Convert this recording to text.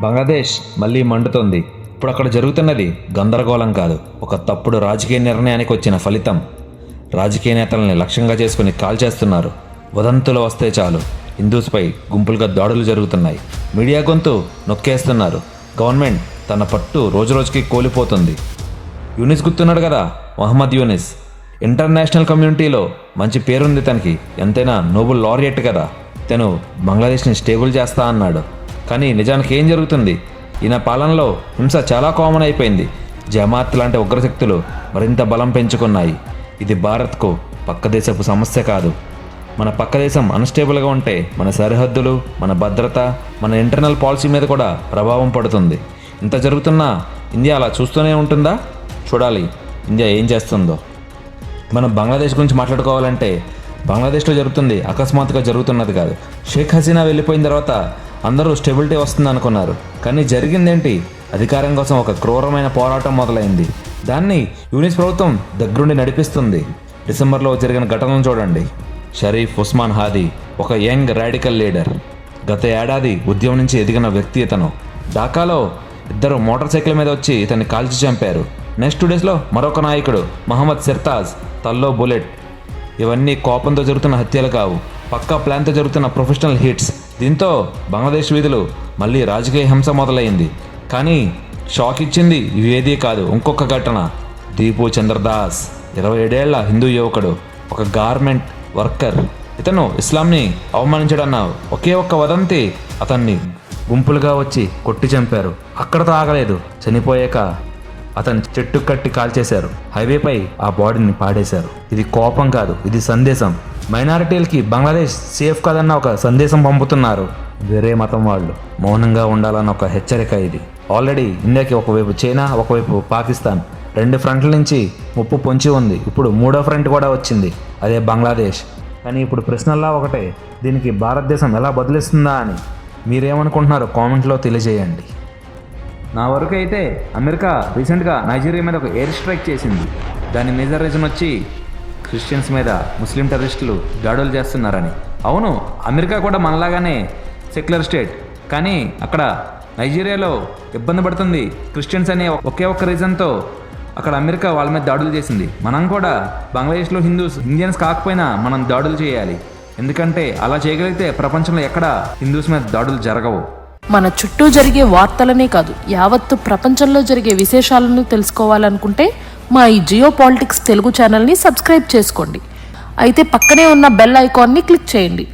బంగ్లాదేశ్ మళ్ళీ మండుతోంది. ఇప్పుడు అక్కడ జరుగుతున్నది గందరగోళం కాదు. ఒక తప్పుడు రాజకీయ నిర్ణయానికి వచ్చిన ఫలితం. రాజకీయ నేతల్ని లక్ష్యంగా చేసుకుని కాల్ చేస్తున్నారు. వదంతులు వస్తే చాలు. హిందూస్పై గుంపులుగా దాడులు జరుగుతున్నాయి. మీడియా గొంతు నొక్కేస్తున్నారు. గవర్నమెంట్ తన పట్టు రోజురోజుకి కోల్పోతుంది. యూనిస్ గుర్తున్నాడు కదా? మహమ్మద్ యూనిస్. ఇంటర్నేషనల్ కమ్యూనిటీలో మంచి పేరుంది తనకి. ఎంతైనా నోబుల్ లారియట్ కదా. తను బంగ్లాదేశ్ని స్టేబుల్ చేస్తా అన్నాడు. కానీ నిజానికి ఏం జరుగుతుంది? ఈయన పాలనలో హింస చాలా కామన్ అయిపోయింది. జమాత్ లాంటి ఉగ్రశక్తులు మరింత బలం పెంచుకున్నాయి. ఇది భారత్కు పక్క దేశపు సమస్య కాదు. మన పక్క దేశం అన్స్టేబుల్గా ఉంటే మన సరిహద్దులు మన భద్రత మన ఇంటర్నల్ పాలసీ మీద కూడా ప్రభావం పడుతుంది. ఇంత జరుగుతున్నా ఇండియా అలా చూస్తూనే ఉంటుందా? చూడాలి. ఇండియా ఏం చేస్తుందో. మనం బంగ్లాదేశ్ గురించి మాట్లాడుకోవాలంటే బంగ్లాదేశ్లో జరుగుతుంది అకస్మాత్తుగా జరుగుతున్నది కాదు. షేక్ హసీనా వెళ్ళిపోయిన తర్వాత అందరూ స్టెబిలిటీ వస్తుంది అనుకున్నారు. కానీ జరిగిందేంటి? అధికారం కోసం ఒక క్రూరమైన పోరాటం మొదలైంది. దాన్ని యూనిస్ ప్రభుత్వం దగ్గరుండి నడిపిస్తుంది. డిసెంబర్లో జరిగిన ఘటనను చూడండి. షరీఫ్ ఉస్మాన్ హాదీ ఒక యంగ్ రాడికల్ లీడర్. గత ఏడాది ఉద్యమం నుంచి ఎదిగిన వ్యక్తి ఇతను. ఢాకాలో ఇద్దరు మోటార్ సైకిల్ మీద వచ్చి ఇతన్ని కాల్చి చంపారు. నెక్స్ట్ టూ డేస్లో మరొక నాయకుడు మహమ్మద్ సిర్తాజ్ తల్లో బుల్లెట్. ఇవన్నీ కోపంతో జరుగుతున్న హత్యలు కావు. పక్కా ప్లాన్తో జరుగుతున్న ప్రొఫెషనల్ హిట్స్. దీంతో బంగ్లాదేశ్ వీధులు మళ్ళీ రాజకీయ హింస మొదలైంది. కానీ షాక్ ఇచ్చింది ఇవేదీ కాదు ఇంకొక ఘటన. దీపు చంద్రదాస్ ఇరవై ఏడేళ్ళ హిందూ యువకుడు ఒక గార్మెంట్ వర్కర్. ఇతను ఇస్లాంని అవమానించడన్న ఒకే ఒక్క వదంతి అతన్ని గుంపులుగా వచ్చి కొట్టి చంపారు. అక్కడతో ఆగలేదు చనిపోయాక అతను చెట్టు కట్టి కాల్చేశారు. హైవేపై ఆ బాడీని పాడేశారు. ఇది కోపం కాదు ఇది సందేశం. మైనారిటీలకి బంగ్లాదేశ్ సేఫ్ కాదన్న ఒక సందేశం పంపుతున్నారు. వేరే మతం వాళ్ళు. మౌనంగా ఉండాలన్న ఒక హెచ్చరిక ఇది. ఆల్రెడీ ఇండియాకి ఒకవైపు చైనా ఒకవైపు పాకిస్తాన్. రెండు ఫ్రంట్ల నుంచి ముప్పు పొంచి ఉంది. ఇప్పుడు మూడో ఫ్రంట్ కూడా వచ్చింది. అదే బంగ్లాదేశ్. కానీ ఇప్పుడు ప్రశ్నల్లా ఒకటే. దీనికి భారతదేశం ఎలా బదిలిస్తుందా అని. మీరేమనుకుంటున్నారో కామెంట్లో తెలియజేయండి. నా వరకు అయితే అమెరికా రీసెంట్గా నైజీరియా మీద ఒక ఎయిర్ స్ట్రైక్ చేసింది. దాని మేజర్ రీజన్ వచ్చి క్రిస్టియన్స్ మీద ముస్లిం టెర్రరిస్టులు దాడులు చేస్తున్నారని. అవును అమెరికా కూడా మనలాగానే సెక్యులర్ స్టేట్. కానీ అక్కడ నైజీరియాలో ఇబ్బంది పడుతుంది క్రిస్టియన్స్ అనే ఒకే ఒక్క రీజన్తో అక్కడ అమెరికా వాళ్ళ మీద దాడులు చేసింది. మనం కూడా బంగ్లాదేశ్లో హిందూస్ ఇండియన్స్ కాకపోయినా మనం దాడులు చేయాలి. ఎందుకంటే అలా చేయగలిగితే ప్రపంచంలో ఎక్కడ హిందూస్ మీద దాడులు జరగవు. మన చుట్టూ జరిగే వార్తలనే కాదు యావత్తు ప్రపంచంలో జరిగే విశేషాలను తెలుసుకోవాలనుకుంటే మా ఈ జియో పాలిటిక్స్ తెలుగు ఛానల్ని సబ్స్క్రైబ్ చేసుకోండి. అయితే పక్కనే ఉన్న బెల్ ఐకాన్ని క్లిక్ చేయండి.